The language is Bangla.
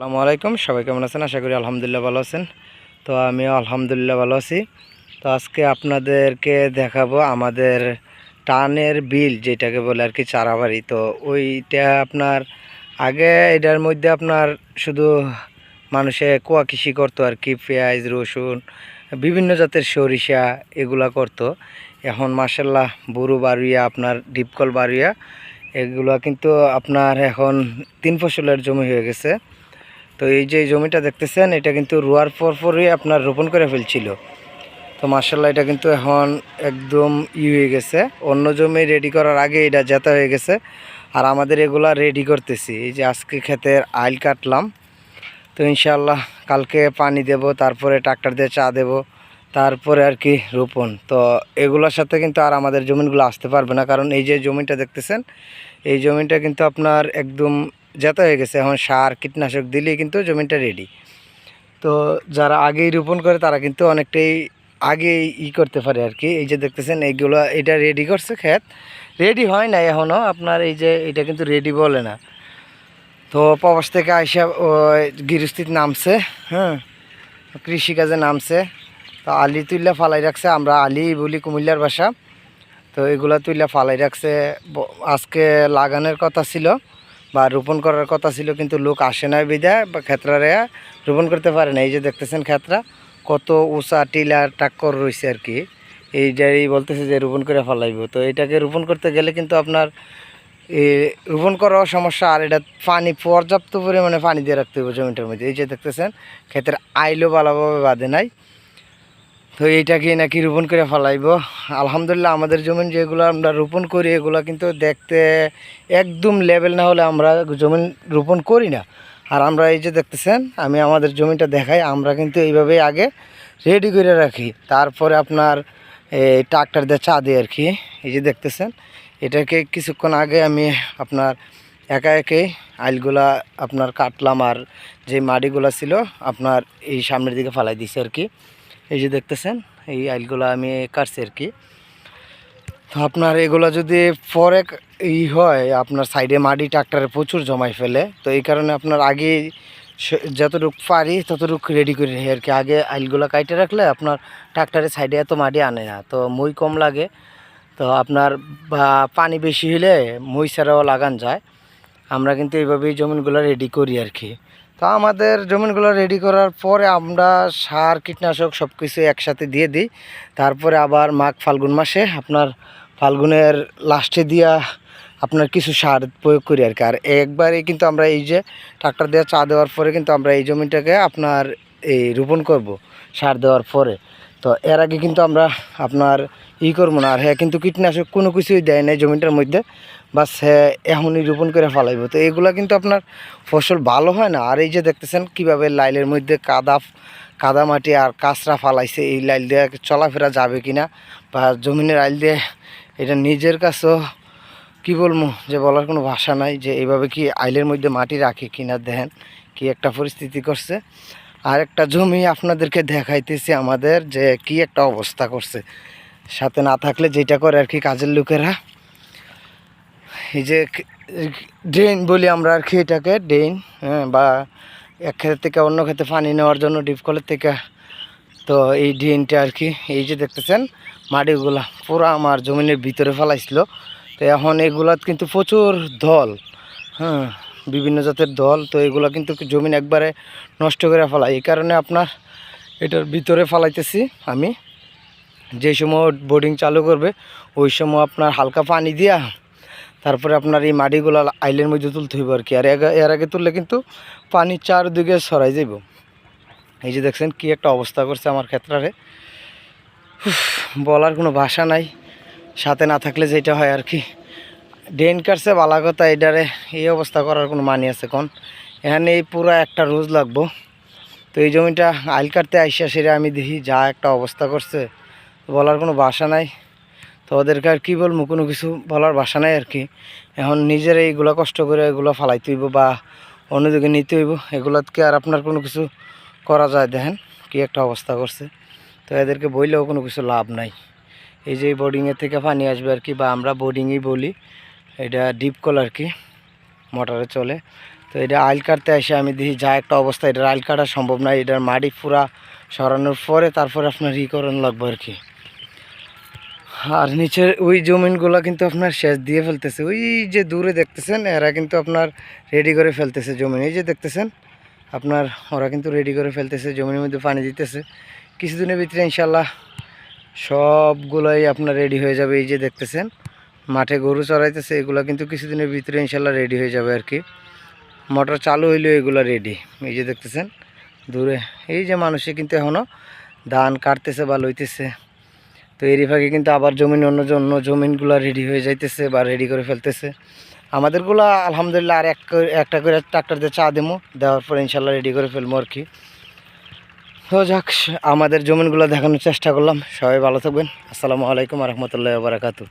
আসসালামু আলাইকুম। সবাই কেমন আছেন? আশা করি আলহামদুলিল্লাহ ভালো আছেন। তো আমিও আলহামদুলিল্লাহ ভালো আছি। তো আজকে আপনাদেরকে দেখাবো আমাদের টানের বিল, যেটাকে বলে আর কি চারাবাড়ি। তো ওইটা আপনার আগে এটার মধ্যে আপনার শুধু মানুষে কুয়া কৃষি করতো আর কি, পেঁয়াজ, রসুন, বিভিন্ন জাতের সরিষা এগুলা করতো। এখন মাসাল্লাহ বুরু বাড়ুইয়া আপনার ডিপকল বাড়ুইয়া এগুলা কিন্তু আপনার এখন তিন ফসলের জমি হয়ে গেছে। তো এই যে জমিটা দেখতেছেন, এটা কিন্তু রোয়ার পর পরই আপনার রোপণ করে ফেলছিল। তো মার্শাল্লাহ এটা কিন্তু এখন একদম ই হয়ে গেছে। অন্য জমি রেডি করার আগে এটা জেতা হয়ে গেছে। আর আমাদের এগুলা রেডি করতেছি। এই যে আজকে ক্ষেতের আইল কাটলাম। তো ইনশাল্লাহ কালকে পানি দেব, তারপরে ট্রাক্টর দিয়ে চা দেব, তারপরে আর কি রোপণ। তো এগুলোর সাথে কিন্তু আর আমাদের জমিনগুলো আসতে পারবে না। কারণ এই যে জমিটা দেখতেছেন, এই জমিটা কিন্তু আপনার একদম জেতা হয়ে গেছে, এখন সার, কীটনাশক দিলেই কিন্তু জমিটা রেডি তো যারা আগেই রোপণ করে, তারা কিন্তু অনেকটাই আগে ই করতে পারে আর কি। এই যে দেখতেছেন, এইগুলো, এটা রেডি করছে ক্ষেত। রেডি হয় না এখনও আপনার এই যে, এটা কিন্তু রেডি বলে না। তো প্রবাস থেকে আইসা গৃহস্থিত নামছে হ্যাঁ কৃষিকাজে নামছে। তো আলি তুইলা ফালাই রাখছে, আমরা আলি বলি কুমিল্লার বাসা তো এগুলা তুইলা ফালাই রাখছে আজকে লাগানোর কথা ছিল। বা রোপণ করার কথা ছিল, কিন্তু লোক আসে না বিদায় বা ক্ষেত্রারে রোপণ করতে পারে না এই যে দেখতেছেন ক্ষেত্রা, কত উঁচা টিলা টাক্কর রয়েছে আর কি। এই এইটাই বলতেছে যে রোপণ করে ফেলাইব। তো এটাকে রোপণ করতে গেলে কিন্তু আপনার রোপণ করাও সমস্যা, আর এটা পানি, পর্যাপ্ত পরিমাণে পানি দিয়ে রাখতে হবে জমিটার মধ্যে। এই যে দেখতেছেন, ক্ষেতের আইলও ভালোভাবে বাঁধে নাই। তো এইটাকে নাকি রোপণ করে ফেলাইব। আলহামদুলিল্লাহ আমাদের জমিন যেগুলো আমরা রোপণ করি, এগুলো কিন্তু দেখতে একদম লেভেল না হলে আমরা জমিন রোপণ করি না। আর আমরা এই যে দেখতেছেন, আমি আমাদের জমিটা দেখাই, আমরা কিন্তু এইভাবেই আগে রেডি করে রাখি। তারপরে আপনার এই ট্রাক্টর দিয়ে চা দিই আর কি। এই যে দেখতেছেন, এটাকে কিছুক্ষণ আগে আমি আপনার একা একে আইলগুলা আপনার কাটলাম আর যে মাটিগুলো ছিল, আপনার এই সামনের দিকে ফালাই দিছি আর কি। এই যে দেখতেছেন, এই আইলগুলো আমি কাটছি আর কি। তো আপনার এগুলো যদি পরে ই হয়, আপনার সাইডে মাটি ট্রাক্টরে প্রচুর জমাই ফেলে, তো এই কারণে আপনার আগে যতটুকু পারি ততটুকু রেডি করে রাখি আর কি। আগে আইলগুলো কাইটে রাখলে আপনার ট্রাক্টরের সাইডে এত মাটি আনে না, তো মই কম লাগে। তো আপনার পানি বেশি হলে মই ছাড়াও লাগান যায়। আমরা কিন্তু এইভাবেই জমিনগুলো রেডি করি আর কি। তো আমাদের জমিনগুলো রেডি করার পরে আমরা সার, কীটনাশক সব কিছু একসাথে দিয়ে দিই। তারপরে আবার মাঘ ফাল্গুন মাসে আপনার ফাল্গুনের লাস্টে দিয়া আপনার কিছু সার প্রয়োগ করি আর কি। আর একবারে কিন্তু আমরা এই যে ট্রাক্টর দিয়ে চা দেওয়ার পরে কিন্তু আমরা এই জমিটাকে আপনার এই রোপণ করব সার দেওয়ার পরে। তো এর আগে কিন্তু আমরা আপনার ই করব না। আর হ্যাঁ কিন্তু কীটনাশক কোনো কিছুই দেয় না জমিটার মধ্যে। বাস হ্যাঁ এখনই রোপণ করে ফেলাইব। তো এগুলা কিন্তু আপনার ফসল ভালো হয় না। আর এই যে দেখতেছেন কীভাবে লাইলের মধ্যে কাদা কাদা মাটি আর কাঁচরা ফালাইছে, এই লাইল দিয়ে চলাফেরা যাবে কিনা বা জমিনের আইল দিয়ে এটা নিজের কাছেও কি বলব, যে বলার কোনো ভাষা নাই যে এইভাবে কি আইলের মধ্যে মাটি রাখে কিনা দেখেন কি একটা পরিস্থিতি করছে। আর একটা জমি আপনাদেরকে দেখাইতেছি আমাদের যে কি একটা অবস্থা করছে। সাথে না থাকলে যেটা করে আর কি কাজের লোকেরা। এই যে ড্রেন বলি আমরা আর কি এটাকে, ড্রেন হ্যাঁ বা এক ক্ষেতের থেকে অন্য ক্ষেতে পানি নেওয়ার জন্য ডিপ কলের থেকে। তো এই ড্রেনটা আর কি, এই যে দেখতেছেন মাটিগুলা পুরো আমার জমিনের ভিতরে ফেলাইছিল। তো এখন এগুলাত কিন্তু প্রচুর দল হ্যাঁ বিভিন্ন জাতের দল। তো এগুলা কিন্তু জমিন একবারে নষ্ট করে ফেলায় এই কারণে আপনার এটার ভিতরে ফেলাইতেছি আমি। যে সময় বোর্ডিং চালু করবে, ওই সময় আপনার হালকা পানি দিয়া তারপরে আপনার এই মাটিগুলো আইলের মধ্যে তুলতে হইব আর কি। আর এর আগে তুললে কিন্তু পানি চারদিকে সরাই যাইব। এই যে দেখছেন কি একটা অবস্থা করছে আমার ক্ষেত্রে বলার কোনো ভাষা নাই। সাথে না থাকলে যেটা হয় আর কি। ড্রেন কাটছে, বালা কথা, এটারে এই অবস্থা করার কোনো মানি আছে কোন? এখানে এই পুরো একটা রোজ লাগবো। তো এই জমিটা আইল কাটতে আইসা সেটা আমি দেখি যা একটা অবস্থা করছে। বলার কোনো বাসা নাই। তো ওদেরকে আর কী বলব, কোনো কিছু বলার বাসা নাই আর কি। এখন নিজের এইগুলো কষ্ট করে এগুলো ফালাইতে হইব বা অন্যদিকে নিতে হইব এগুলোকে আর আপনার কোনো কিছু করা যায়। দেখেন কি একটা অবস্থা করছে। তো এদেরকে বইলেও কোনো কিছু লাভ নাই। এই যে বোর্ডিংয়ের থেকে পানি আসবে আর কি, বা আমরা বোর্ডিংই বলি, এটা ডিপ কল আর কি, মোটরে চলে। তো এটা আইল কাটতে এসে আমি দেখি যা একটা অবস্থা এটা আইল কাটা সম্ভব না, এটার মাটি পুরা সরানোর পরে তারপরে আপনার ই করানো লাগবে আর কি। আর নিচের ওই জমিনগুলো কিন্তু আপনার শেষ দিয়ে ফেলতেছে। ওই যে দূরে দেখতেছেন, এরা কিন্তু আপনার রেডি করে ফেলতেছে জমিন। এই যে দেখতেছেন, আপনার ওরা কিন্তু রেডি করে ফেলতেছে জমির মধ্যে পানি দিতেছে। কিছুদিনের ভিতরে ইনশাল্লাহ সবগুলোই আপনার রেডি হয়ে যাবে। এই যে দেখতেছেন, মাঠে গরু চড়াইতেছে, এগুলো কিন্তু কিছুদিনের ভিতরে ইনশাল্লাহ রেডি হয়ে যাবে আর কি মোটর চালু হইলেও এগুলো রেডি এই যে দেখতেছেন, দূরে এই যে মানুষে কিন্তু এখনও ধান কাটতেছে বা লইতেছে। তো এরই ফাঁকে কিন্তু আবার জমিন অন্য জন্য অন্য জমিনগুলো রেডি হয়ে যাইতেছে বা রেডি করে ফেলতেছে। আমাদেরগুলো আলহামদুলিল্লাহ আর এক একটা করে ট্রাক্টর দিয়ে চা দেবো দেওয়ার পরে ইনশাল্লাহ রেডি করে ফেলব আর কি। তো যাক, আমাদের জমিনগুলো দেখানোর চেষ্টা করলাম। সবাই ভালো থাকবেন। আসসালামু আলাইকুম রহমতুল্লাহ বারাকাতু